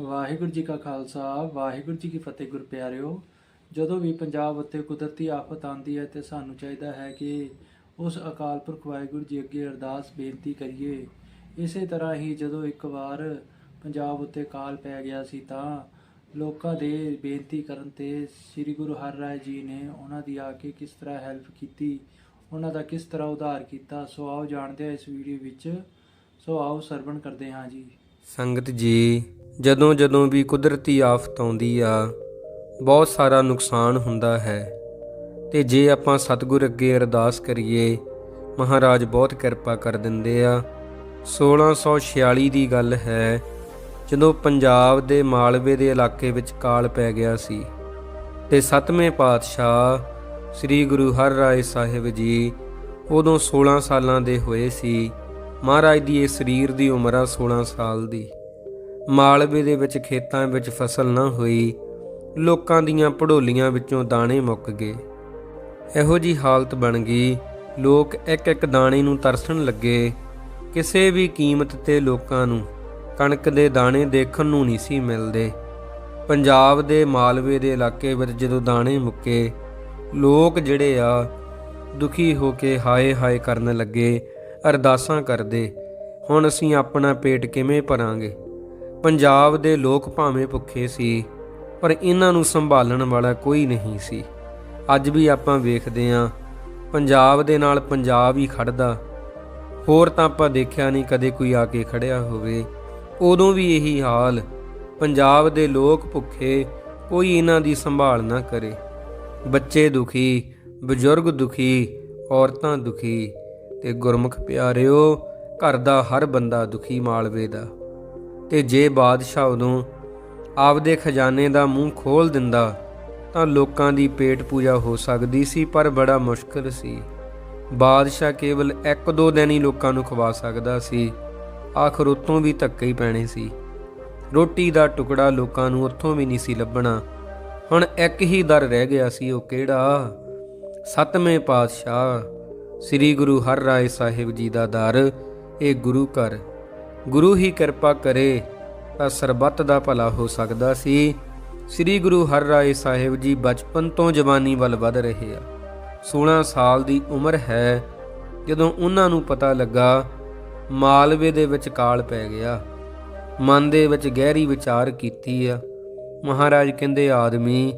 ਵਾਹਿਗੁਰੂ ਜੀ ਕਾ ਖਾਲਸਾ, ਵਾਹਿਗੁਰੂ ਜੀ ਕੀ ਫਤਿਹ ਗੁਰ ਪਿਆਰਿਓ ਜਦੋਂ ਵੀ ਪੰਜਾਬ ਉੱਤੇ ਕੁਦਰਤੀ ਆਫਤ ਆਉਂਦੀ ਹੈ ਤੇ ਸਾਨੂੰ ਚਾਹੀਦਾ ਹੈ ਕਿ ਉਸ ਅਕਾਲ ਪੁਰਖ ਵਾਹਿਗੁਰੂ ਜੀ ਅੱਗੇ ਅਰਦਾਸ, ਬੇਨਤੀ ਕਰੀਏ। ਇਸੇ ਤਰ੍ਹਾਂ ਹੀ ਜਦੋਂ ਇੱਕ ਵਾਰ ਪੰਜਾਬ ਉੱਤੇ ਕਾਲ ਪੈ ਗਿਆ ਸੀ ਤਾਂ ਲੋਕਾਂ ਦੇ ਬੇਨਤੀ ਕਰਨ ਤੇ ਸ੍ਰੀ ਗੁਰੂ ਹਰਿਰਾਏ ਜੀ ਨੇ ਉਹਨਾਂ ਦੀ ਆ ਕੇ ਕਿਸ ਤਰ੍ਹਾਂ ਹੈਲਪ ਕੀਤੀ, ਉਹਨਾਂ ਦਾ ਕਿਸ ਤਰ੍ਹਾਂ ਉਧਾਰ ਕੀਤਾ, ਸੋ ਆਓ ਜਾਣਦੇ ਹਾਂ ਇਸ ਵੀਡੀਓ ਵਿੱਚ। ਸੋ ਆਓ ਸਰਵਣ ਕਰਦੇ ਹਾਂ ਜੀ। ਸੰਗਤ ਜੀ ਜਦੋਂ ਜਦੋਂ ਵੀ ਕੁਦਰਤੀ ਆਫਤ ਆਉਂਦੀ ਆ, ਬਹੁਤ ਸਾਰਾ ਨੁਕਸਾਨ ਹੁੰਦਾ ਹੈ। ਤੇ ਜੇ ਆਪਾਂ ਸਤਿਗੁਰ ਅੱਗੇ ਅਰਦਾਸ ਕਰੀਏ, ਮਹਾਰਾਜ ਬਹੁਤ ਕਿਰਪਾ ਕਰ ਦਿੰਦੇ ਆ। 1646 ਦੀ ਗੱਲ ਹੈ, ਜਦੋਂ ਪੰਜਾਬ ਦੇ ਮਾਲਵੇ ਦੇ ਇਲਾਕੇ ਵਿੱਚ ਕਾਲ ਪੈ ਗਿਆ ਸੀ, ਤੇ ਸੱਤਵੇਂ ਪਾਤਸ਼ਾਹ ਸ੍ਰੀ ਗੁਰੂ ਹਰਿਰਾਏ ਸਾਹਿਬ ਜੀ ਉਦੋਂ 16 ਸਾਲਾਂ ਦੇ ਹੋਏ ਸੀ। ਮਹਾਰਾਜ ਦੀ ਇਹ ਸਰੀਰ ਦੀ ਉਮਰ ਆ 16 ਸਾਲ ਦੀ। ਮਾਲਵੇ ਦੇ ਵਿੱਚ ਖੇਤਾਂ ਵਿੱਚ ਫਸਲ ਨਾ ਹੋਈ, ਲੋਕਾਂ ਦੀਆਂ ਪੜੋਲੀਆਂ ਵਿੱਚੋਂ ਦਾਣੇ ਮੁੱਕ ਗਏ। ਇਹੋ ਜੀ ਹਾਲਤ ਬਣ ਗਈ, ਲੋਕ ਇੱਕ ਇੱਕ ਦਾਣੇ ਨੂੰ ਤਰਸਣ ਲੱਗੇ, ਕਿਸੇ ਵੀ ਕੀਮਤ ਤੇ ਲੋਕਾਂ ਨੂੰ। ਕਣਕ ਦੇ ਦਾਣੇ ਦੇਖਣ ਨੂੰ ਨਹੀਂ ਸੀ ਮਿਲਦੇ। ਪੰਜਾਬ ਦੇ ਮਾਲਵੇ ਦੇ ਇਲਾਕੇ ਵਿੱਚ ਜਦੋਂ ਦਾਣੇ ਮੁੱਕੇ, ਲੋਕ ਜਿਹੜੇ ਆ, ਦੁਖੀ ਹੋ ਕੇ ਹਾਏ ਹਾਏ ਕਰਨ ਲੱਗੇ, ਅਰਦਾਸਾਂ ਕਰਦੇ, ਹੁਣ ਅਸੀਂ ਆਪਣਾ ਪੇਟ ਕਿਵੇਂ ਭਰਾਂਗੇ? ਪੰਜਾਬ ਦੇ ਲੋਕ ਭਾਵੇਂ ਭੁੱਖੇ ਸੀ, ਪਰ ਇਹਨਾਂ ਨੂੰ ਸੰਭਾਲਣ ਵਾਲਾ ਕੋਈ ਨਹੀਂ ਸੀ। ਅੱਜ ਵੀ ਆਪਾਂ ਵੇਖਦੇ ਆਂ ਪੰਜਾਬ ਦੇ ਨਾਲ ਪੰਜਾਬ ਹੀ ਖੜਦਾ ਹੋਰ ਤਾਂ ਆਪਾਂ ਦੇਖਿਆ ਨਹੀਂ ਕਦੇ ਕੋਈ ਆ ਕੇ ਖੜਿਆ ਹੋਵੇ। ਉਦੋਂ ਵੀ ਇਹੀ ਹਾਲ, ਪੰਜਾਬ ਦੇ ਲੋਕ ਭੁੱਖੇ ਕੋਈ ਇਹਨਾਂ ਦੀ ਸੰਭਾਲ ਨਾ ਕਰੇ। ਬੱਚੇ ਦੁਖੀ, ਬਜ਼ੁਰਗ ਦੁਖੀ, ਔਰਤਾਂ ਦੁਖੀ ਤੇ ਗੁਰਮੁਖ ਪਿਆਰਿਓ, ਘਰ ਦਾ ਹਰ ਬੰਦਾ ਦੁਖੀ ਮਾਲਵੇ ਦਾ। ਤੇ ਜੇ ਬਾਦਸ਼ਾਹ ਉਦੋਂ ਆਪਦੇ ਖਜ਼ਾਨੇ ਦਾ ਮੂੰਹ ਖੋਲ ਦਿੰਦਾ, ਤਾਂ ਲੋਕਾਂ ਦੀ ਪੇਟ ਪੂਜਾ ਹੋ ਸਕਦੀ ਸੀ, ਪਰ ਬੜਾ ਮੁਸ਼ਕਲ ਸੀ। ਬਾਦਸ਼ਾਹ ਕੇਵਲ ਇੱਕ ਦੋ ਦਿਨ ਹੀ ਲੋਕਾਂ ਨੂੰ ਖਵਾ ਸਕਦਾ ਸੀ। ਆਖਰ ਉਤੋਂ ਵੀ ਧੱਕੇ ਹੀ ਪੈਣੇ ਸੀ। ਰੋਟੀ ਦਾ ਟੁਕੜਾ ਲੋਕਾਂ ਨੂੰ ਉੱਥੋਂ ਵੀ ਨਹੀਂ ਸੀ ਲੱਭਣਾ। ਹੁਣ ਇੱਕ ਹੀ ਦਰ ਰਹਿ ਗਿਆ ਸੀ, ਉਹ ਕਿਹੜਾ? ਸਤਵੇਂ ਪਾਤਸ਼ਾਹ। ਸ੍ਰੀ ਗੁਰੂ ਹਰਿਰਾਏ ਸਾਹਿਬ ਜੀ ਦਾ ਦਰ, ਇਹ ਗੁਰੂ ਘਰ। ਗੁਰੂ ਹੀ ਕਿਰਪਾ ਕਰੇ, ਤਾਂ ਸਰਬੱਤ ਦਾ ਭਲਾ ਹੋ ਸਕਦਾ ਸੀ। ਸ੍ਰੀ ਗੁਰੂ ਹਰ ਰਾਏ ਸਾਹਿਬ ਜੀ ਬਚਪਨ ਤੋਂ ਜਵਾਨੀ ਵੱਲ ਵਧ ਰਹੇ ਆ। 16 ਸਾਲ ਦੀ ਉਮਰ ਹੈ, ਜਦੋਂ ਉਹਨਾਂ ਨੂੰ ਪਤਾ ਲੱਗਾ, ਮਾਲਵੇ ਦੇ ਵਿੱਚ ਕਾਲ ਪੈ ਗਿਆ। ਮਨ ਦੇ ਵਿੱਚ ਗਹਿਰੀ ਵਿਚਾਰ ਕੀਤੀ ਆ। ਮਹਾਰਾਜ ਕਹਿੰਦੇ, ਆਦਮੀ,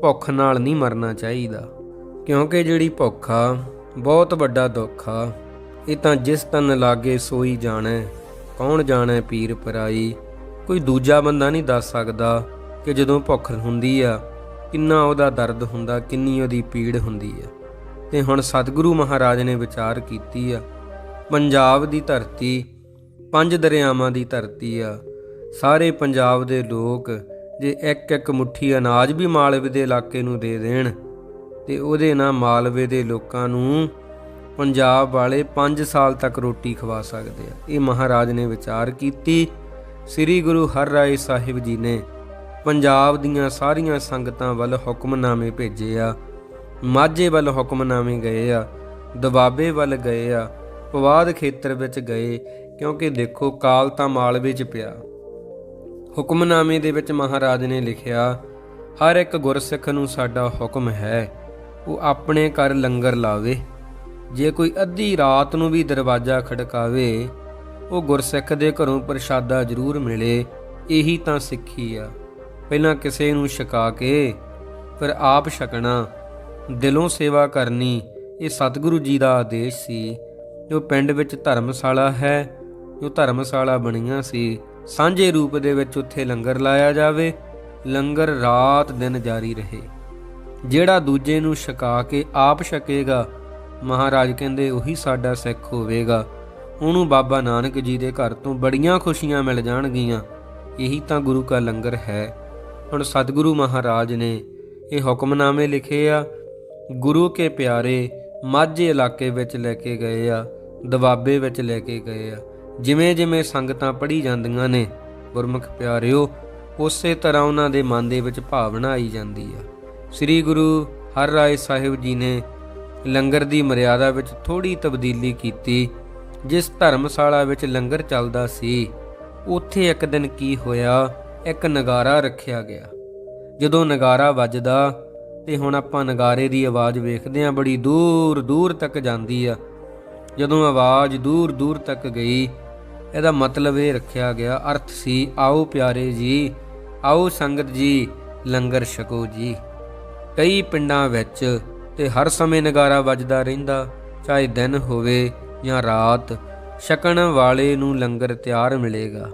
ਭੁੱਖ ਨਾਲ ਨਹੀਂ ਮਰਨਾ ਚਾਹੀਦਾ, ਕਿਉਂਕਿ ਜਿਹੜੀ ਭੁੱਖ ਆ, ਬਹੁਤ ਵੱਡਾ ਦੁੱਖ ਆ। ਇਹ ਤਾਂ ਜਿਸ ਤਨ ਲਾਗੇ ਸੋਈ ਜਾਣਾ। ਕੌਣ ਜਾਣੈ ਪੀਰ ਪਰਾਈ? ਕੋਈ ਦੂਜਾ ਬੰਦਾ ਨਹੀਂ ਦੱਸ ਸਕਦਾ ਕਿ ਜਦੋਂ ਭੁੱਖ ਹੁੰਦੀ ਆ, ਕਿੰਨਾ ਉਹਦਾ ਦਰਦ ਹੁੰਦਾ, ਕਿੰਨੀ ਉਹਦੀ ਪੀੜ ਹੁੰਦੀ ਆ। ਤੇ ਹੁਣ ਸਤਿਗੁਰੂ ਮਹਾਰਾਜ ਨੇ ਵਿਚਾਰ ਕੀਤੀ ਆ, ਪੰਜਾਬ ਦੀ ਧਰਤੀ, ਪੰਜ ਦਰਿਆਵਾਂ ਦੀ ਧਰਤੀ ਆ। ਸਾਰੇ ਪੰਜਾਬ ਦੇ ਲੋਕ ਜੇ ਇੱਕ ਇੱਕ ਮੁਠੀ ਅਨਾਜ ਵੀ ਮਾਲਵੇ ਦੇ ਇਲਾਕੇ ਨੂੰ ਦੇ ਦੇਣ, ਤੇ ਉਹਦੇ ਨਾਲ ਮਾਲਵੇ ਦੇ ਲੋਕਾਂ ਨੂੰ ਪੰਜਾਬ ਵਾਲੇ 5 ਸਾਲ ਤੱਕ ਰੋਟੀ ਖਵਾ ਸਕਦੇ ਆ। ਇਹ ਮਹਾਰਾਜ ਨੇ ਵਿਚਾਰ ਕੀਤੀ। ਸ੍ਰੀ ਗੁਰੂ ਹਰ ਰਾਏ ਸਾਹਿਬ ਜੀ ਨੇ ਪੰਜਾਬ ਦੀਆਂ ਸਾਰੀਆਂ ਸੰਗਤਾਂ ਵੱਲ ਹੁਕਮਨਾਮੇ ਭੇਜੇ ਆ। ਮਾਝੇ ਵੱਲ ਹੁਕਮਨਾਮੇ ਗਏ ਆ। ਦਬਾਬੇ ਵੱਲ ਗਏ ਆ। ਪਵਾਦ ਖੇਤਰ ਵਿੱਚ ਗਏ, ਕਿਉਂਕਿ ਦੇਖੋ ਕਾਲ ਤਾਂ ਮਾਲਵੇ 'ਚ ਪਿਆ। ਹੁਕਮਨਾਮੇ ਦੇ ਵਿੱਚ ਮਹਾਰਾਜ ਨੇ ਲਿਖਿਆ, ਹਰ ਇੱਕ ਗੁਰਸਿੱਖ ਨੂੰ ਸਾਡਾ ਹੁਕਮ ਹੈ, ਉਹ ਆਪਣੇ ਘਰ ਲੰਗਰ ਲਾਵੇ। ਜੇ ਕੋਈ ਅੱਧੀ ਰਾਤ ਨੂੰ ਵੀ ਦਰਵਾਜ਼ਾ ਖੜਕਾਵੇ, ਉਹ ਗੁਰਸਿੱਖ ਦੇ ਘਰੋਂ ਪ੍ਰਸ਼ਾਦਾ ਜ਼ਰੂਰ ਮਿਲੇ, ਇਹੀ ਤਾਂ ਸਿੱਖੀ ਆ। ਪਹਿਲਾਂ ਕਿਸੇ ਨੂੰ ਛਕਾ ਕੇ, ਫਿਰ ਆਪ ਛਕਣਾ। ਦਿਲੋਂ ਸੇਵਾ ਕਰਨੀ, ਇਹ ਸਤਿਗੁਰੂ ਜੀ ਦਾ ਆਦੇਸ਼ ਸੀ। ਜੋ ਪਿੰਡ ਵਿੱਚ ਧਰਮਸ਼ਾਲਾ ਹੈ, ਜੋ ਧਰਮਸ਼ਾਲਾ ਬਣੀਆਂ ਸੀ, ਸਾਂਝੇ ਰੂਪ ਦੇ ਵਿੱਚ ਉੱਥੇ ਲੰਗਰ ਲਾਇਆ ਜਾਵੇ, ਲੰਗਰ ਰਾਤ ਦਿਨ ਜਾਰੀ ਰਹੇ। ਜਿਹੜਾ ਦੂਜੇ ਨੂੰ ਛਕਾ ਕੇ ਆਪ ਛਕੇਗਾ ਮਹਾਰਾਜ ਕਹਿੰਦੇ, ਉਹੀ ਸਾਡਾ ਸਿੱਖ ਹੋਵੇਗਾ। ਉਹਨੂੰ ਬਾਬਾ ਨਾਨਕ ਜੀ ਦੇ ਘਰ ਤੋਂ ਬੜੀਆਂ ਖੁਸ਼ੀਆਂ ਮਿਲ ਜਾਣਗੀਆਂ। ਇਹੀ ਤਾਂ ਗੁਰੂ ਕਾ ਲੰਗਰ ਹੈ। ਹੁਣ ਸਤਿਗੁਰੂ ਮਹਾਰਾਜ ਨੇ ਇਹ ਹੁਕਮਨਾਮੇ ਲਿਖੇ ਆ, ਗੁਰੂ ਕੇ ਪਿਆਰੇ, ਮਾਝੇ ਇਲਾਕੇ ਵਿੱਚ ਲੈ ਕੇ ਗਏ ਆ, ਦਵਾਬੇ ਵਿੱਚ ਲੈ ਕੇ ਗਏ ਆ। ਜਿਵੇਂ ਜਿਵੇਂ ਸੰਗਤਾਂ ਪੜੀ ਜਾਂਦੀਆਂ ਨੇ, ਗੁਰਮੁਖ ਪਿਆਰਿਓ, ਉਸੇ ਤਰ੍ਹਾਂ ਉਹਨਾਂ ਦੇ ਮਨ ਦੇ ਵਿੱਚ ਭਾਵਨਾ ਆਈ ਜਾਂਦੀ ਆ। ਸ੍ਰੀ ਗੁਰੂ ਹਰ ਰਾਏ ਸਾਹਿਬ ਜੀ ਨੇ ਲੰਗਰ ਦੀ ਮਰਿਆਦਾ ਵਿੱਚ ਥੋੜੀ ਤਬਦੀਲੀ ਕੀਤੀ, ਜਿਸ ਧਰਮਸ਼ਾਲਾ ਵਿੱਚ ਲੰਗਰ ਚੱਲਦਾ ਸੀ। ਉੱਥੇ ਇੱਕ ਦਿਨ ਕੀ ਹੋਇਆ, ਇੱਕ ਨਗਾਰਾ ਰੱਖਿਆ ਗਿਆ। ਜਦੋਂ ਨਗਾਰਾ ਵੱਜਦਾ, ਤੇ ਹੁਣ ਆਪਾਂ ਨਗਾਰੇ ਦੀ ਆਵਾਜ਼ ਵੇਖਦੇ ਹਾਂ, ਬੜੀ ਦੂਰ ਦੂਰ ਤੱਕ ਜਾਂਦੀ ਆ। ਜਦੋਂ ਆਵਾਜ਼ ਦੂਰ ਦੂਰ ਤੱਕ ਗਈ, ਇਹਦਾ ਮਤਲਬ ਇਹ ਰੱਖਿਆ ਗਿਆ, ਅਰਥ ਸੀ, ਆਓ ਪਿਆਰੇ ਜੀ, ਆਓ ਸੰਗਤ ਜੀ, ਲੰਗਰ ਛਕੋ ਜੀ। ਕਈ ਪਿੰਡਾਂ ਵਿੱਚ ਤੇ ਹਰ ਸਮੇਂ ਨਗਾਰਾ ਵੱਜਦਾ ਰਹਿੰਦਾ, ਚਾਹੇ ਦਿਨ ਹੋਵੇ ਜਾਂ ਰਾਤ, ਛਕਣ ਵਾਲੇ ਨੂੰ ਲੰਗਰ ਤਿਆਰ ਮਿਲੇਗਾ।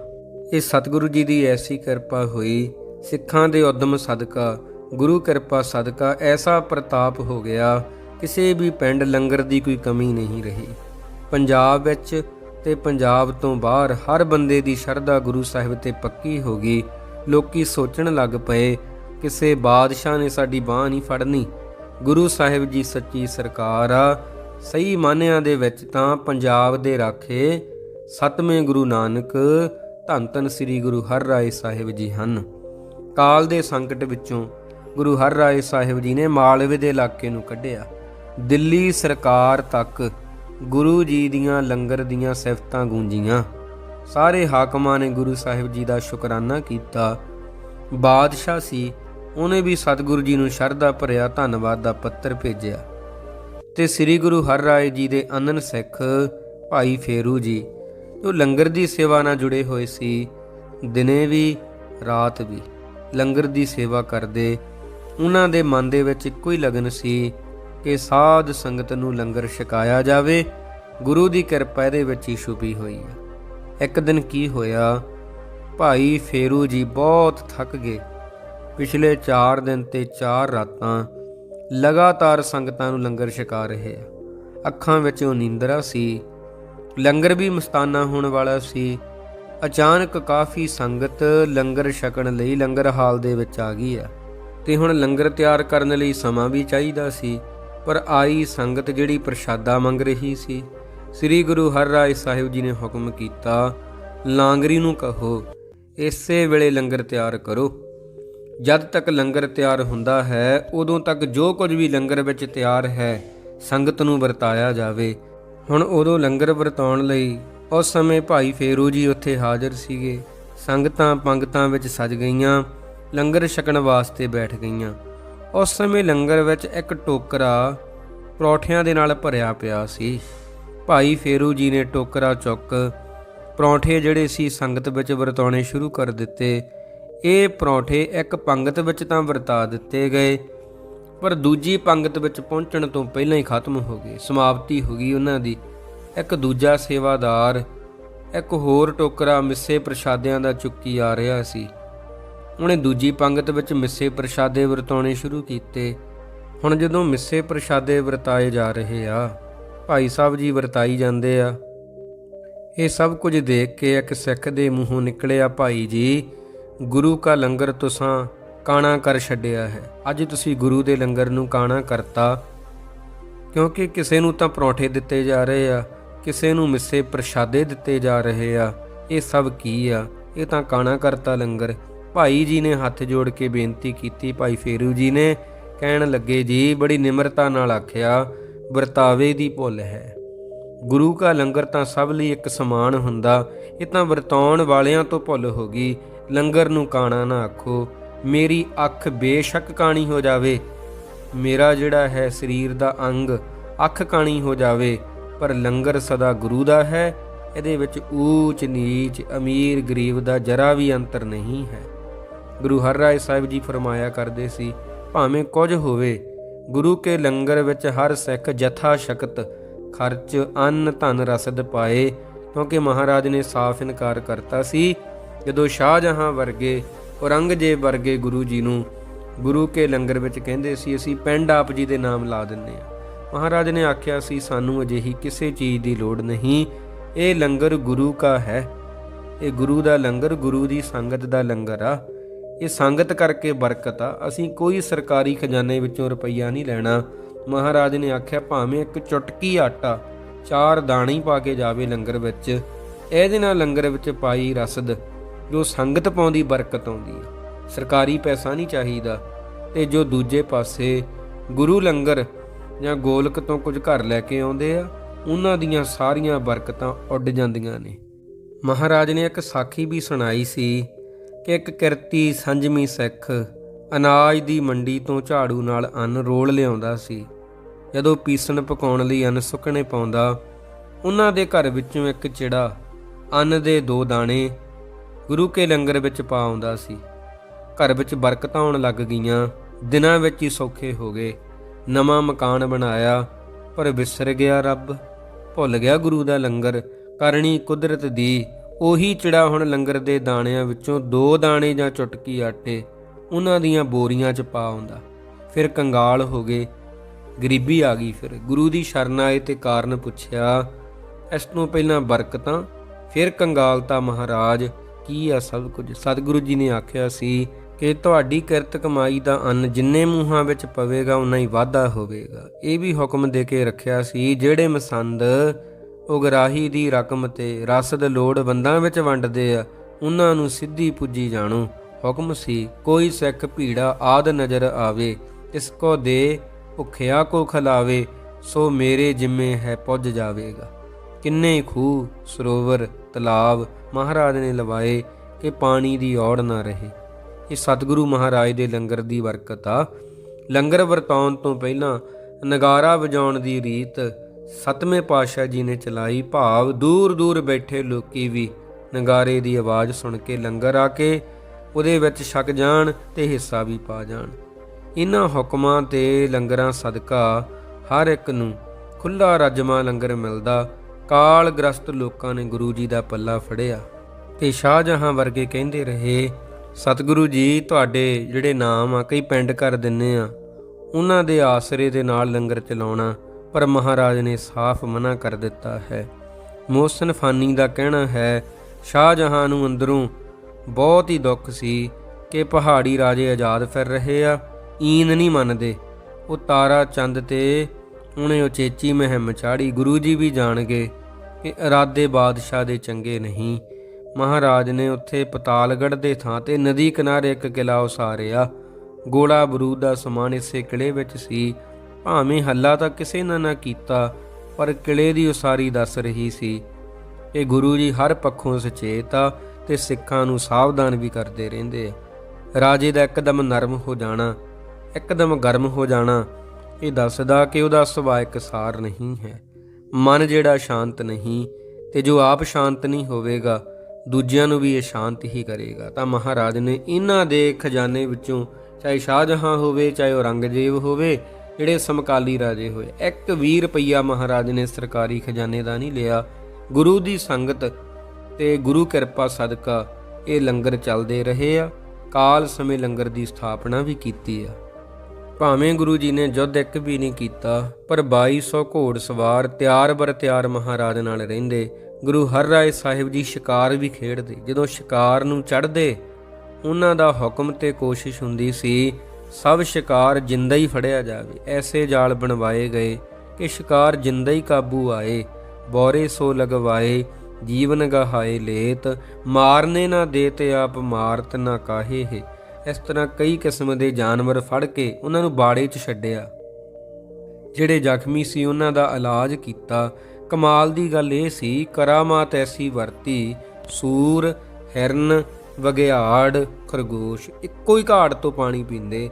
ਇਹ ਸਤਿਗੁਰੂ ਜੀ ਦੀ ਐਸੀ ਕਿਰਪਾ ਹੋਈ, ਸਿੱਖਾਂ ਦੇ ਉਦਮ ਸਦਕਾ, ਗੁਰੂ ਕਿਰਪਾ ਸਦਕਾ ਐਸਾ ਪ੍ਰਤਾਪ ਹੋ ਗਿਆ, ਕਿਸੇ ਵੀ ਪਿੰਡ ਲੰਗਰ ਦੀ ਕੋਈ ਕਮੀ ਨਹੀਂ ਰਹੀ। ਪੰਜਾਬ ਵਿੱਚ ਤੇ ਪੰਜਾਬ ਤੋਂ ਬਾਹਰ ਹਰ ਬੰਦੇ ਦੀ ਸ਼ਰਧਾ ਗੁਰੂ ਸਾਹਿਬ ਤੇ ਪੱਕੀ ਹੋ ਗਈ। ਲੋਕੀ ਸੋਚਣ ਲੱਗ ਪਏ, ਕਿਸੇ ਬਾਦਸ਼ਾਹ ਨੇ ਸਾਡੀ ਬਾਹ ਨਹੀਂ ਫੜਨੀ। ਗੁਰੂ ਸਾਹਿਬ ਜੀ ਸੱਚੀ ਸਰਕਾਰ ਆ, ਸਹੀ ਮਾਨਿਆਂ ਦੇ ਵਿੱਚ ਤਾਂ ਪੰਜਾਬ ਦੇ ਰਾਖੇ ਸਤਵੇਂ ਗੁਰੂ ਨਾਨਕ ਧੰਨ ਧੰਨ ਸ੍ਰੀ ਗੁਰੂ ਹਰ ਰਾਏ ਸਾਹਿਬ ਜੀ ਹਨ। ਕਾਲ ਦੇ ਸੰਕਟ ਵਿੱਚੋਂ ਗੁਰੂ ਹਰ ਰਾਏ ਸਾਹਿਬ ਜੀ ਨੇ ਮਾਲਵੇ ਦੇ ਇਲਾਕੇ ਨੂੰ ਕੱਢਿਆ। ਦਿੱਲੀ ਸਰਕਾਰ ਤੱਕ ਗੁਰੂ ਜੀ ਦੀਆਂ ਲੰਗਰ ਦੀਆਂ ਸਿਫਤਾਂ ਗੂੰਜੀਆਂ। ਸਾਰੇ ਹਾਕਮਾਂ ਨੇ ਗੁਰੂ ਸਾਹਿਬ ਜੀ ਦਾ ਸ਼ੁਕਰਾਨਾ ਕੀਤਾ। ਬਾਦਸ਼ਾਹ ਸੀ ਉਹਨੇ ਵੀ ਸਤਿਗੁਰੂ ਜੀ ਨੂੰ ਸ਼ਰਧਾ ਭਰਿਆ, ਧੰਨਵਾਦ ਦਾ ਪੱਤਰ ਭੇਜਿਆ। ਤੇ ਸ੍ਰੀ ਗੁਰੂ ਹਰਿਰਾਏ ਜੀ ਦੇ ਅਨਨ ਸਿੱਖ ਭਾਈ ਫੇਰੂ ਜੀ, ਜੋ ਲੰਗਰ ਦੀ ਸੇਵਾ ਨਾਲ ਜੁੜੇ ਹੋਏ ਸੀ, ਦਿਨੇ ਵੀ, ਰਾਤ ਵੀ ਲੰਗਰ ਦੀ ਸੇਵਾ ਕਰਦੇ, ਉਹਨਾਂ ਦੇ ਮਨ ਦੇ ਵਿੱਚ ਇੱਕੋ ਹੀ ਲਗਨ ਸੀ ਕਿ ਸਾਧ ਸੰਗਤ ਨੂੰ ਲੰਗਰ ਛਕਾਇਆ ਜਾਵੇ, ਗੁਰੂ ਦੀ ਕਿਰਪਾ ਇਹਦੇ ਵਿੱਚ ਹੀ ਛੁਪੀ ਹੋਈ ਹੈ ਇੱਕ ਦਿਨ ਕੀ ਹੋਇਆ, ਭਾਈ ਫੇਰੂ ਜੀ ਬਹੁਤ ਥੱਕ ਗਏ। ਪਿਛਲੇ 4 ਦਿਨ ਤੇ 4 ਰਾਤਾਂ ਲਗਾਤਾਰ ਸੰਗਤਾਂ ਨੂੰ ਲੰਗਰ ਛਕਾ ਰਹੇ ਆ। ਅੱਖਾਂ ਵਿੱਚ ਨੀਂਦਰਾ ਸੀ। ਲੰਗਰ ਵੀ ਮਸਤਾਨਾ ਹੋਣ ਵਾਲਾ ਸੀ। ਅਚਾਨਕ ਕਾਫੀ ਸੰਗਤ ਲੰਗਰ ਛਕਣ ਲਈ ਲੰਗਰ ਹਾਲ ਦੇ ਵਿੱਚ ਆ ਗਈ ਆ। ਤੇ ਹੁਣ ਲੰਗਰ ਤਿਆਰ ਕਰਨ ਲਈ ਸਮਾਂ ਵੀ ਚਾਹੀਦਾ ਸੀ। ਪਰ ਆਈ ਸੰਗਤ ਜਿਹੜੀ ਪ੍ਰਸ਼ਾਦਾ ਮੰਗ ਰਹੀ ਸੀ। ਸ੍ਰੀ ਗੁਰੂ ਹਰਿਰਾਏ ਸਾਹਿਬ ਜੀ ਨੇ ਹੁਕਮ ਕੀਤਾ, ਲਾਂਗਰੀ ਨੂੰ ਕਹੋ, ਇਸੇ ਵੇਲੇ ਲੰਗਰ ਤਿਆਰ ਕਰੋ। ਜਦ ਤੱਕ ਲੰਗਰ ਤਿਆਰ ਹੁੰਦਾ ਹੈ, ਉਦੋਂ ਤੱਕ ਜੋ ਕੁਝ ਵੀ ਲੰਗਰ ਵਿੱਚ ਤਿਆਰ ਹੈ, ਸੰਗਤ ਨੂੰ ਵਰਤਾਇਆ ਜਾਵੇ। ਹੁਣ ਉਦੋਂ ਲੰਗਰ ਵਰਤਾਉਣ ਲਈ ਉਸ ਸਮੇਂ ਭਾਈ ਫੇਰੂ ਜੀ ਉੱਥੇ ਹਾਜ਼ਰ ਸੀਗੇ। ਸੰਗਤਾਂ ਪੰਗਤਾਂ ਵਿੱਚ ਸਜ ਗਈਆਂ, ਲੰਗਰ ਛਕਣ ਵਾਸਤੇ ਬੈਠ ਗਈਆਂ। ਉਸ ਸਮੇਂ ਲੰਗਰ ਵਿੱਚ ਇੱਕ ਟੋਕਰਾ ਪਰੌਠਿਆਂ ਦੇ ਨਾਲ ਭਰਿਆ ਪਿਆ ਸੀ। ਭਾਈ ਫੇਰੂ ਜੀ ਨੇ ਟੋਕਰਾ ਚੁੱਕ ਪਰੌਂਠੇ ਜਿਹੜੇ ਸੀ ਸੰਗਤ ਵਿੱਚ ਵਰਤਾਉਣੇ ਸ਼ੁਰੂ ਕਰ ਦਿੱਤੇ। ਇਹ ਪਰੌਂਠੇ ਇੱਕ ਪੰਗਤ ਵਿੱਚ ਤਾਂ ਵਰਤਾ ਦਿੱਤੇ ਗਏ, ਪਰ ਦੂਜੀ ਪੰਗਤ ਵਿੱਚ ਪਹੁੰਚਣ ਤੋਂ ਪਹਿਲਾਂ ਹੀ ਖਤਮ ਹੋ ਗਏ, ਸਮਾਪਤੀ ਹੋ ਗਈ ਉਹਨਾਂ ਦੀ। ਇੱਕ ਦੂਜਾ ਸੇਵਾਦਾਰ, ਇੱਕ ਹੋਰ ਟੋਕਰਾ ਮਿੱਸੇ ਪ੍ਰਸ਼ਾਦਿਆਂ ਦਾ ਚੁੱਕੀ ਆ ਰਿਹਾ ਸੀ। ਉਹਨੇ ਦੂਜੀ ਪੰਗਤ ਵਿੱਚ ਮਿੱਸੇ ਪ੍ਰਸ਼ਾਦੇ ਵਰਤਾਉਣੇ ਸ਼ੁਰੂ ਕੀਤੇ। ਹੁਣ ਜਦੋਂ ਮਿੱਸੇ ਪ੍ਰਸ਼ਾਦੇ ਵਰਤਾਏ ਜਾ ਰਹੇ ਆ, ਭਾਈ ਸਾਹਿਬ ਜੀ ਵਰਤਾਈ ਜਾਂਦੇ ਆ। ਇਹ ਸਭ ਕੁਝ ਦੇਖ ਕੇ ਇੱਕ ਸਿੱਖ ਦੇ ਮੂੰਹੋਂ ਨਿਕਲਿਆ, ਭਾਈ ਜੀ ਗੁਰੂ ਕਾ ਲੰਗਰ ਤੁਸਾਂ ਕਾਣਾ ਕਰ ਛੱਡਿਆ ਹੈ। ਅੱਜ ਤੁਸੀਂ ਗੁਰੂ ਦੇ ਲੰਗਰ ਨੂੰ ਕਾਣਾ ਕਰਤਾ। ਕਿਉਂਕਿ ਕਿਸੇ ਨੂੰ ਤਾਂ ਪਰੌਂਠੇ ਦਿੱਤੇ ਜਾ ਰਹੇ ਆ, ਕਿਸੇ ਨੂੰ ਮਿੱਸੇ ਪ੍ਰਸ਼ਾਦੇ ਦਿੱਤੇ ਜਾ ਰਹੇ ਆ, ਇਹ ਸਭ ਕੀ ਆ? ਇਹ ਤਾਂ ਕਾਣਾ ਕਰਤਾ ਲੰਗਰ। ਭਾਈ ਜੀ ਨੇ ਹੱਥ ਜੋੜ ਕੇ ਬੇਨਤੀ ਕੀਤੀ, ਭਾਈ ਫੇਰੂ ਜੀ ਨੇ। ਕਹਿਣ ਲੱਗੇ, ਜੀ, ਬੜੀ ਨਿਮਰਤਾ ਨਾਲ ਆਖਿਆ, ਵਰਤਾਵੇ ਦੀ ਭੁੱਲ ਹੈ। ਗੁਰੂ ਕਾ ਲੰਗਰ ਤਾਂ ਸਭ ਲਈ ਇੱਕ ਸਮਾਨ ਹੁੰਦਾ, ਇਹ ਤਾਂ ਵਰਤਾਉਣ ਵਾਲਿਆਂ ਤੋਂ ਭੁੱਲ ਹੋ ਗਈ। ਲੰਗਰ ਨੂੰ ਕਾਣਾ ਨਾ ਆਖੋ, ਮੇਰੀ ਅੱਖ ਬੇਸ਼ੱਕ ਕਾਣੀ ਹੋ ਜਾਵੇ। ਮੇਰਾ ਜਿਹੜਾ ਹੈ ਸਰੀਰ ਦਾ ਅੰਗ ਅੱਖ ਕਾਣੀ ਹੋ ਜਾਵੇ, ਪਰ ਲੰਗਰ ਸਦਾ ਗੁਰੂ ਦਾ ਹੈ, ਇਹਦੇ ਵਿੱਚ ਊਚ ਨੀਚ ਅਮੀਰ ਗਰੀਬ ਦਾ ਜਰਾ ਵੀ ਅੰਤਰ ਨਹੀਂ ਹੈ। ਗੁਰੂ ਹਰ ਹਰਿਰਾਏ ਸਾਹਿਬ ਜੀ ਫਰਮਾਇਆ ਕਰਦੇ ਸੀ, ਭਾਵੇਂ ਕੁਝ ਹੋਵੇ, ਗੁਰੂ ਕੇ ਲੰਗਰ ਵਿੱਚ ਹਰ ਸਿੱਖ ਜਥਾ ਸ਼ਕਤ, ਖਰਚ, ਅੰਨ, ਧਨ, ਰਸਦ ਪਾਏ, ਕਿਉਂਕਿ ਮਹਾਰਾਜ ਨੇ ਸਾਫ਼ ਇਨਕਾਰ ਕਰਤਾ ਸੀ ਜਦੋਂ ਸ਼ਾਹਜਹਾਂ ਵਰਗੇ ਔਰੰਗਜ਼ੇਬ ਵਰਗੇ ਗੁਰੂ ਜੀ ਨੂੰ ਗੁਰੂ ਕੇ ਲੰਗਰ ਵਿੱਚ ਕਹਿੰਦੇ ਸੀ, ਅਸੀਂ ਪਿੰਡ ਆਪ ਜੀ ਦੇ ਨਾਮ ਲਾ ਦਿੰਨੇ ਆ ਮਹਾਰਾਜ ਨੇ ਆਖਿਆ ਸੀ, ਸਾਨੂੰ ਅਜਿਹੀ ਕਿਸੇ ਚੀਜ਼ ਦੀ ਲੋੜ ਨਹੀਂ। ਇਹ ਲੰਗਰ ਗੁਰੂ ਕਾ ਹੈ। ਇਹ ਗੁਰੂ ਦਾ ਲੰਗਰ ਗੁਰੂ ਦੀ ਸੰਗਤ ਦਾ ਲੰਗਰ ਆ। ਇਹ ਸੰਗਤ ਕਰਕੇ ਬਰਕਤ ਆ। ਅਸੀਂ ਕੋਈ ਸਰਕਾਰੀ ਖਜ਼ਾਨੇ ਵਿੱਚੋਂ ਰੁਪਈਆ ਨਹੀਂ ਲੈਣਾ। ਮਹਾਰਾਜ ਨੇ ਆਖਿਆ, ਭਾਵੇਂ ਇੱਕ ਚੁਟਕੀ ਆਟਾ, ਚਾਰ ਦਾਣੇ ਪਾ ਕੇ ਜਾਵੇ ਲੰਗਰ ਵਿੱਚ, ਇਹਦੇ ਨਾਲ ਲੰਗਰ ਵਿੱਚ ਪਾਈ ਰਸਦ ਜੋ ਸੰਗਤ ਪਾਉਂਦੀ ਬਰਕਤ ਆਉਂਦੀ ਹੈ ਸਰਕਾਰੀ ਪੈਸਾ ਨਹੀਂ ਚਾਹੀਦਾ ਤੇ ਜੋ ਦੂਜੇ ਪਾਸੇ ਗੁਰੂ ਲੰਗਰ ਜਾਂ ਗੋਲਕ ਤੋਂ ਕੁਝ ਘਰ ਲੈ ਕੇ ਆਉਂਦੇ ਆ, ਉਹਨਾਂ ਦੀਆਂ ਸਾਰੀਆਂ ਬਰਕਤਾਂ ਉੱਡ ਜਾਂਦੀਆਂ ਨੇ। ਮਹਾਰਾਜ ਨੇ ਇੱਕ ਸਾਖੀ ਵੀ ਸੁਣਾਈ ਸੀ ਕਿ ਇੱਕ ਕਿਰਤੀ ਸੰਜਮੀ ਸਿੱਖ ਅਨਾਜ ਦੀ ਮੰਡੀ ਤੋਂ ਝਾੜੂ ਨਾਲ ਅੰਨ ਰੋਲ ਲਿਆਉਂਦਾ ਸੀ। ਜਦੋਂ ਪੀਸਣ ਪਕਾਉਣ ਲਈ ਅੰਨ ਸੁੱਕਣੇ ਪਾਉਂਦਾ, ਉਹਨਾਂ ਦੇ ਘਰ ਵਿੱਚੋਂ ਇੱਕ ਚਿੜਾ ਅੰਨ ਦੇ ਦੋ ਦਾਣੇ ਗੁਰੂ ਕੇ ਲੰਗਰ ਵਿੱਚ ਪਾ ਆਉਂਦਾ ਸੀ। ਘਰ ਵਿੱਚ ਬਰਕਤਾਂ ਆਉਣ ਲੱਗ ਗਈਆਂ। ਦਿਨਾਂ ਵਿੱਚ ਹੀ ਸੌਖੇ ਹੋ ਗਏ। ਨਵਾਂ ਮਕਾਨ ਬਣਾਇਆ, ਪਰ ਵਿਸਰ ਗਿਆ ਰੱਬ। ਭੁੱਲ ਗਿਆ ਗੁਰੂ ਦਾ ਲੰਗਰ। ਕਰਨੀ ਕੁਦਰਤ ਦੀ। ਉਹੀ ਚਿੜਾ ਹੁਣ ਲੰਗਰ ਦੇ ਦਾਣਿਆਂ ਵਿੱਚੋਂ ਦੋ ਦਾਣੇ ਜਾਂ ਚੁਟਕੀ ਆਟੇ ਉਹਨਾਂ ਦੀਆਂ ਬੋਰੀਆਂ 'ਚ ਪਾ ਆਉਂਦਾ। ਫਿਰ ਕੰਗਾਲ ਹੋ ਗਏ। ਗਰੀਬੀ ਆ ਗਈ ਫਿਰ। ਗੁਰੂ ਦੀ ਸ਼ਰਨ ਆਏ ਤੇ ਕਾਰਨ ਪੁੱਛਿਆ, ਇਸ ਤੋਂ ਪਹਿਲਾਂ ਬਰਕਤਾਂ, ਫਿਰ ਕੰਗਾਲਤਾ ਮਹਾਰਾਜ। ਕੀ ਆ ਸਭ ਕੁਝ? ਸਤਿਗੁਰੂ ਜੀ ਨੇ ਆਖਿਆ ਸੀ ਕਿ ਤੁਹਾਡੀ ਕਿਰਤ ਕਮਾਈ ਦਾ ਅੰਨ ਜਿੰਨੇ ਮੂੰਹਾਂ ਵਿੱਚ ਪਵੇਗਾ, ਉਨਾ ਹੀ ਵਾਧਾ ਹੋਵੇਗਾ। ਇਹ ਵੀ ਹੁਕਮ ਦੇ ਕੇ ਰੱਖਿਆ ਸੀ, ਜਿਹੜੇ ਮਸੰਦ ਉਗਰਾਹੀ ਦੀ ਰਕਮ ਤੇ ਰਸਦ ਲੋੜ ਬੰਦਾਂ ਵਿੱਚ ਵੰਡਦੇ ਆ ਉਹਨਾਂ ਨੂੰ ਸਿੱਧੀ ਪੁੱਜੀ ਜਾਣੋ। ਹੁਕਮ ਸੀ, ਕੋਈ ਸਿੱਖ ਭੀੜਾ ਆਦ ਨਜ਼ਰ ਆਵੇ, ਇਸ ਕੋ ਦੇ ਭੁਖਿਆ ਕੋ ਖਲਾਵੇ, ਸੋ ਮੇਰੇ ਜਿੰਮੇ ਹੈ ਪੁੱਜ ਜਾਵੇਗਾ। ਕਿੰਨੇ ਖੂਹ, ਸਰੋਵਰ, ਤਲਾਬ ਮਹਾਰਾਜ ਨੇ ਲਵਾਏ ਕਿ ਪਾਣੀ ਦੀ ਔੜ ਨਾ ਰਹੇ। ਇਹ ਸਤਿਗੁਰੂ ਮਹਾਰਾਜ ਦੇ ਲੰਗਰ ਦੀ ਬਰਕਤ ਆ। ਲੰਗਰ ਵਰਤਾਉਣ ਤੋਂ ਪਹਿਲਾਂ ਨਗਾਰਾ ਵਜਾਉਣ ਦੀ ਰੀਤ ਸਤਵੇਂ ਪਾਤਸ਼ਾਹ ਜੀ ਨੇ ਚਲਾਈ। ਭਾਵ ਦੂਰ ਦੂਰ ਬੈਠੇ ਲੋਕੀ ਵੀ ਨਗਾਰੇ ਦੀ ਆਵਾਜ਼ ਸੁਣ ਕੇ ਲੰਗਰ ਆ ਕੇ ਉਹਦੇ ਵਿੱਚ ਛਕ ਜਾਣ ਤੇ ਹਿੱਸਾ ਵੀ ਪਾ ਜਾਣ। ਇਹਨਾਂ ਹੁਕਮਾਂ ਤੇ ਲੰਗਰਾਂ ਸਦਕਾ ਹਰ ਇੱਕ ਨੂੰ ਖੁੱਲਾ ਰਜਮਾ ਲੰਗਰ ਮਿਲਦਾ। ਕਾਲਗ੍ਰਸਤ ਲੋਕਾਂ ਨੇ ਗੁਰੂ ਜੀ ਦਾ ਪੱਲਾ ਫੜਿਆ ਤੇ ਸ਼ਾਹਜਹਾਂ ਵਰਗੇ ਕਹਿੰਦੇ ਰਹੇ, ਸਤਿਗੁਰੂ ਜੀ, ਤੁਹਾਡੇ ਜਿਹੜੇ ਨਾਮ ਆ, ਕਈ ਪਿੰਡ ਕਰ ਦਿੰਨੇ ਆ। ਉਹਨਾਂ ਦੇ ਆਸਰੇ ਦੇ ਨਾਲ ਲੰਗਰ ਚਲਾਉਣਾ ਪਰ ਮਹਾਰਾਜ ਨੇ ਸਾਫ਼ ਮਨਾ ਕਰ ਦਿੱਤਾ ਹੈ। ਮੋਹਸਨ ਫਾਨੀ ਦਾ ਕਹਿਣਾ ਹੈ, ਸ਼ਾਹਜਹਾਂ ਨੂੰ ਅੰਦਰੋਂ ਬਹੁਤ ਹੀ ਦੁੱਖ ਸੀ ਕਿ ਪਹਾੜੀ ਰਾਜੇ ਆਜ਼ਾਦ ਫਿਰ ਰਹੇ ਆ। ਈਨ ਨਹੀਂ ਮੰਨਦੇ। ਉਹ ਤਾਰਾ ਚੰਦ ਤੇ ਉਹਨੇ ਉਚੇਚੀ ਮਹਿਮ ਚਾੜੀ ਗੁਰੂ ਜੀ ਵੀ ਜਾਣਗੇ ਕਿ ਇਰਾਦੇ ਬਾਦਸ਼ਾਹ ਦੇ ਚੰਗੇ ਨਹੀਂ। ਮਹਾਰਾਜ ਨੇ ਉੱਥੇ ਪਤਾਲਗੜ ਦੇ ਥਾਂ ਤੇ ਨਦੀ ਕਿਨਾਰੇ ਇੱਕ ਕਿਲਾ ਉਸਾਰਿਆ। ਗੋੜਾ ਬਰੂਦ ਦਾ ਸਮਾਨ ਇਸੇ ਕਿਲੇ ਵਿੱਚ ਸੀ। ਭਾਵੇਂ ਹੱਲਾ ਤਾਂ ਕਿਸੇ ਨੇ ਨਾ ਕੀਤਾ, ਪਰ ਕਿਲੇ ਦੀ ਉਸਾਰੀ ਦੱਸ ਰਹੀ ਸੀ। ਕਿ ਗੁਰੂ ਜੀ ਹਰ ਪੱਖੋਂ ਸੁਚੇਤ ਆ ਤੇ ਸਿੱਖਾਂ ਨੂੰ ਸਾਵਧਾਨ ਵੀ ਕਰਦੇ ਰਹਿੰਦੇ ਆ। ਰਾਜੇ ਦਾ ਇੱਕਦਮ ਨਰਮ ਹੋ ਜਾਣਾ, ਇੱਕਦਮ ਗਰਮ ਹੋ ਜਾਣਾ ਇਹ ਦੱਸਦਾ ਕਿ ਉਹਦਾ ਸੁਭਾਅ ਇਕਸਾਰ ਨਹੀਂ ਹੈ। ਮਨ ਜਿਹੜਾ ਸ਼ਾਂਤ ਨਹੀਂ ਤੇ ਜੋ ਆਪ ਸ਼ਾਂਤ ਨਹੀਂ ਹੋਵੇਗਾ, ਦੂਜਿਆਂ ਨੂੰ ਵੀ ਇਹ ਸ਼ਾਂਤ ਹੀ ਕਰੇਗਾ। ਤਾਂ ਮਹਾਰਾਜ ਨੇ ਇਹਨਾਂ ਦੇ ਖਜ਼ਾਨੇ ਵਿੱਚੋਂ ਚਾਹੇ ਸ਼ਾਹਜਹਾਂ ਹੋਵੇ, ਚਾਹੇ ਔਰੰਗਜ਼ੇਬ ਹੋਵੇ, ਜਿਹੜੇ ਸਮਕਾਲੀ ਰਾਜੇ ਹੋਏ, ਇੱਕ 20 ਰੁਪਈਆ ਮਹਾਰਾਜ ਨੇ ਸਰਕਾਰੀ ਖਜ਼ਾਨੇ ਦਾ ਨਹੀਂ ਲਿਆ। ਗੁਰੂ ਦੀ ਸੰਗਤ ਤੇ ਗੁਰੂ ਕਿਰਪਾ ਸਦਕਾ ਇਹ ਲੰਗਰ ਚੱਲਦੇ ਰਹੇ ਆ। ਕਾਲ ਸਮੇਂ ਲੰਗਰ ਦੀ ਸਥਾਪਨਾ ਵੀ ਕੀਤੀ ਆ। ਭਾਵੇਂ ਗੁਰੂ ਜੀ ਨੇ ਜੁੱਧ ਇੱਕ ਵੀ ਨਹੀਂ ਕੀਤਾ, ਪਰ 2200 ਘੋੜ ਸਵਾਰ ਤਿਆਰ ਬਰ ਤਿਆਰ ਮਹਾਰਾਜ ਨਾਲ ਰਹਿੰਦੇ। ਗੁਰੂ ਹਰ ਰਾਏ ਸਾਹਿਬ ਜੀ ਸ਼ਿਕਾਰ ਵੀ ਖੇਡਦੇ। ਜਦੋਂ ਸ਼ਿਕਾਰ ਨੂੰ ਚੜ੍ਹਦੇ, ਉਹਨਾਂ ਦਾ ਹੁਕਮ ਤੇ ਕੋਸ਼ਿਸ਼ ਹੁੰਦੀ ਸੀ, ਸਭ ਸ਼ਿਕਾਰ ਜਿੰਦਾ ਹੀ ਫੜਿਆ ਜਾਵੇ। ਐਸੇ ਜਾਲ ਬਣਵਾਏ ਗਏ ਕਿ ਸ਼ਿਕਾਰ ਜਿੰਦਾ ਹੀ ਕਾਬੂ ਆਏ, ਬੋਰੇ ਸੋ ਲਗਵਾਏ, ਜੀਵਨ ਗਹਾਏ ਲੇਤ, ਮਾਰਨੇ ਨਾ ਦੇਤੇ ਆਪ ਮਾਰਤ ਨਾ ਕਾਹੇ ਹੈ ਇਸ ਤਰ੍ਹਾਂ ਕਈ ਕਿਸਮ ਦੇ ਜਾਨਵਰ ਫੜ ਕੇ ਉਹਨਾਂ ਨੂੰ ਬਾੜੇ 'ਚ ਛੱਡਿਆ। ਜਿਹੜੇ ਜ਼ਖਮੀ ਸੀ ਉਹਨਾਂ ਦਾ ਇਲਾਜ ਕੀਤਾ। ਕਮਾਲ ਦੀ ਗੱਲ ਇਹ ਸੀ, ਕਰਾਮਾਤ ਐਸੀ ਵਰਤੀ, ਸੂਰ, ਹਿਰਨ, ਵਗਿਆੜ, ਖਰਗੋਸ਼, ਇੱਕੋ ਹੀ ਘਾਟ ਤੋਂ ਪਾਣੀ ਪੀਂਦੇ।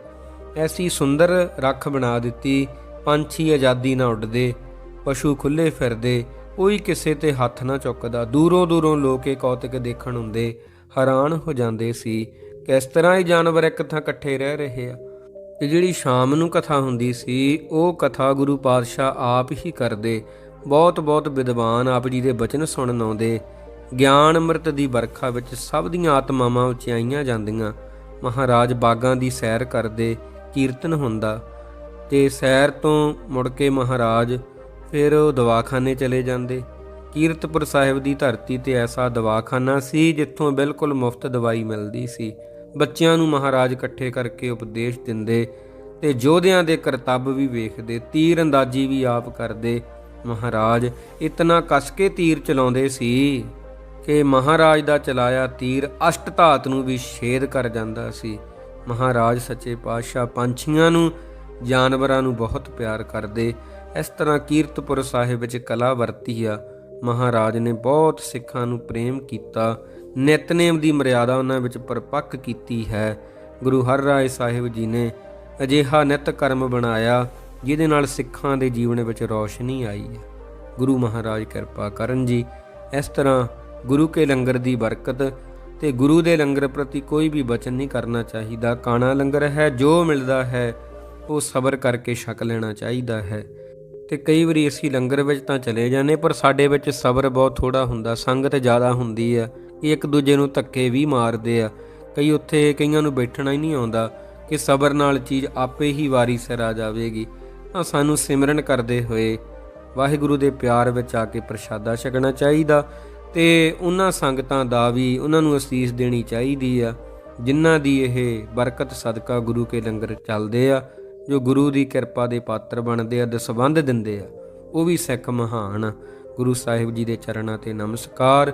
ਐਸੀ ਸੁੰਦਰ ਰੱਖ ਬਣਾ ਦਿੱਤੀ, ਪੰਛੀ ਆਜ਼ਾਦੀ ਨਾਲ ਉੱਡਦੇ, ਪਸ਼ੂ ਖੁੱਲੇ ਫਿਰਦੇ, ਕੋਈ ਕਿਸੇ ਤੇ ਹੱਥ ਨਾ ਚੁੱਕਦਾ। ਦੂਰੋਂ ਦੂਰੋਂ ਲੋਕ ਇਹ ਕੌਤਕ ਦੇਖਣ ਹੁੰਦੇ, ਹੈਰਾਨ ਹੋ ਜਾਂਦੇ ਸੀ। ਇਸ ਤਰ੍ਹਾਂ ਹੀ ਜਾਨਵਰ ਇੱਕ ਥਾਂ ਇਕੱਠੇ ਰਹਿ ਰਹੇ ਆ। ਤੇ ਜਿਹੜੀ ਸ਼ਾਮ ਨੂੰ ਕਥਾ ਹੁੰਦੀ ਸੀ, ਉਹ ਕਥਾ ਗੁਰੂ ਪਾਤਸ਼ਾਹ ਆਪ ਹੀ ਕਰਦੇ। ਬਹੁਤ ਬਹੁਤ ਵਿਦਵਾਨ ਆਪ ਜੀ ਦੇ ਬਚਨ ਸੁਣਨ ਆਉਂਦੇ ਗਿਆਨ ਅੰਮ੍ਰਿਤ ਦੀ ਵਰਖਾ ਵਿੱਚ ਸਭ ਦੀਆਂ ਆਤਮਾਵਾਂ ਉਚਾਈਆਂ ਜਾਂਦੀਆਂ। ਮਹਾਰਾਜ ਬਾਗਾਂ ਦੀ ਸੈਰ ਕਰਦੇ, ਕੀਰਤਨ ਹੁੰਦਾ। ਤੇ ਸੈਰ ਤੋਂ ਮੁੜ ਕੇ ਮਹਾਰਾਜ ਫਿਰ ਉਹ ਦਵਾਖਾਨੇ ਚਲੇ ਜਾਂਦੇ। ਕੀਰਤਪੁਰ ਸਾਹਿਬ ਦੀ ਧਰਤੀ ਤੇ ਐਸਾ ਦਵਾਖਾਨਾ ਸੀ, ਜਿੱਥੋਂ ਬਿਲਕੁਲ ਮੁਫਤ ਦਵਾਈ ਮਿਲਦੀ ਸੀ। ਬੱਚਿਆਂ ਨੂੰ ਮਹਾਰਾਜ ਇਕੱਠੇ ਕਰਕੇ ਉਪਦੇਸ਼ ਦਿੰਦੇ ਤੇ ਯੋਧਿਆਂ ਦੇ ਕਰਤੱਵ ਵੀ ਵੇਖਦੇ ਤੀਰ ਅੰਦਾਜ਼ੀ ਵੀ ਆਪ ਕਰਦੇ। ਮਹਾਰਾਜ ਇਤਨਾ ਕਸ ਕੇ ਤੀਰ ਚਲਾਉਂਦੇ ਸੀ ਕਿ ਮਹਾਰਾਜ ਦਾ ਚਲਾਇਆ ਤੀਰ ਅਸ਼ਟ ਧਾਤ ਨੂੰ ਵੀ ਛੇਦ ਕਰ ਜਾਂਦਾ ਸੀ। ਮਹਾਰਾਜ ਸੱਚੇ ਪਾਤਸ਼ਾਹ ਪੰਛੀਆਂ ਨੂੰ, ਜਾਨਵਰਾਂ ਨੂੰ ਬਹੁਤ ਪਿਆਰ ਕਰਦੇ। ਇਸ ਤਰ੍ਹਾਂ ਕੀਰਤਪੁਰ ਸਾਹਿਬ ਵਿੱਚ ਕਲਾ ਵਰਤੀ ਆ। ਮਹਾਰਾਜ ਨੇ ਬਹੁਤ ਸਿੱਖਾਂ ਨੂੰ ਪ੍ਰੇਮ ਕੀਤਾ। ਨਿਤਨੇਮ ਦੀ ਮਰਿਆਦਾ ਉਹਨਾਂ ਵਿੱਚ ਪਰਪੱਕ ਕੀਤੀ ਹੈ। ਗੁਰੂ ਹਰ ਹਰਿਰਾਏ ਸਾਹਿਬ ਜੀ ਨੇ ਅਜਿਹਾ ਨਿਤ ਕਰਮ ਬਣਾਇਆ, ਜਿਹਦੇ ਨਾਲ ਸਿੱਖਾਂ ਦੇ ਜੀਵਨ ਵਿੱਚ ਰੌਸ਼ਨੀ ਆਈ ਹੈ। ਗੁਰੂ ਮਹਾਰਾਜ ਕਿਰਪਾ ਕਰਨ ਜੀ, ਇਸ ਤਰ੍ਹਾਂ ਗੁਰੂ ਕੇ ਲੰਗਰ ਦੀ ਬਰਕਤ ਤੇ ਗੁਰੂ ਦੇ ਲੰਗਰ ਪ੍ਰਤੀ ਕੋਈ ਵੀ ਬਚਨ ਨਹੀਂ ਕਰਨਾ ਚਾਹੀਦਾ। ਕਾਣਾ ਲੰਗਰ ਹੈ, ਜੋ ਮਿਲਦਾ ਹੈ, ਉਹ ਸਬਰ ਕਰਕੇ ਛਕ ਲੈਣਾ ਚਾਹੀਦਾ ਹੈ। ਤੇ ਕਈ ਵਾਰੀ ਅਸੀਂ ਲੰਗਰ ਵਿੱਚ ਤਾਂ ਚਲੇ ਜਾਂਦੇ, ਪਰ ਸਾਡੇ ਵਿੱਚ ਸਬਰ ਬਹੁਤ ਥੋੜਾ ਹੁੰਦਾ, ਸੰਗਤ ਜ਼ਿਆਦਾ ਹੁੰਦੀ ਆ ਇੱਕ ਦੂਜੇ ਨੂੰ ਧੱਕੇ ਵੀ ਮਾਰਦੇ ਆ। ਕਈ ਉੱਥੇ ਕਈਆਂ ਨੂੰ ਬੈਠਣਾ ਹੀ ਨਹੀਂ ਆਉਂਦਾ ਕਿ ਸਬਰ ਨਾਲ ਚੀਜ਼ ਆਪੇ ਹੀ ਵਾਰੀ ਸਿਰ ਆ ਜਾਵੇਗੀ। ਤਾਂ ਸਾਨੂੰ ਸਿਮਰਨ ਕਰਦੇ ਹੋਏ ਵਾਹਿਗੁਰੂ ਦੇ ਪਿਆਰ ਵਿੱਚ ਆ ਕੇ ਪ੍ਰਸ਼ਾਦਾ ਛਕਣਾ ਚਾਹੀਦਾ ਤੇ ਉਹਨਾਂ ਸੰਗਤਾਂ ਦਾ ਵੀ ਉਹਨਾਂ ਨੂੰ ਅਸੀਸ ਦੇਣੀ ਚਾਹੀਦੀ ਆ, ਜਿਨ੍ਹਾਂ ਦੀ ਇਹ ਬਰਕਤ ਸਦਕਾ ਗੁਰੂ ਕੇ ਲੰਗਰ ਚੱਲਦੇ ਆ, ਜੋ ਗੁਰੂ ਦੀ ਕਿਰਪਾ ਦੇ ਪਾਤਰ ਬਣਦੇ ਆ ਦਸਵੰਧ ਦਿੰਦੇ ਆ। ਉਹ ਵੀ ਸਿੱਖ ਮਹਾਨ ਆ। ਗੁਰੂ ਸਾਹਿਬ ਜੀ ਦੇ ਚਰਨਾਂ ਤੇ ਨਮਸਕਾਰ।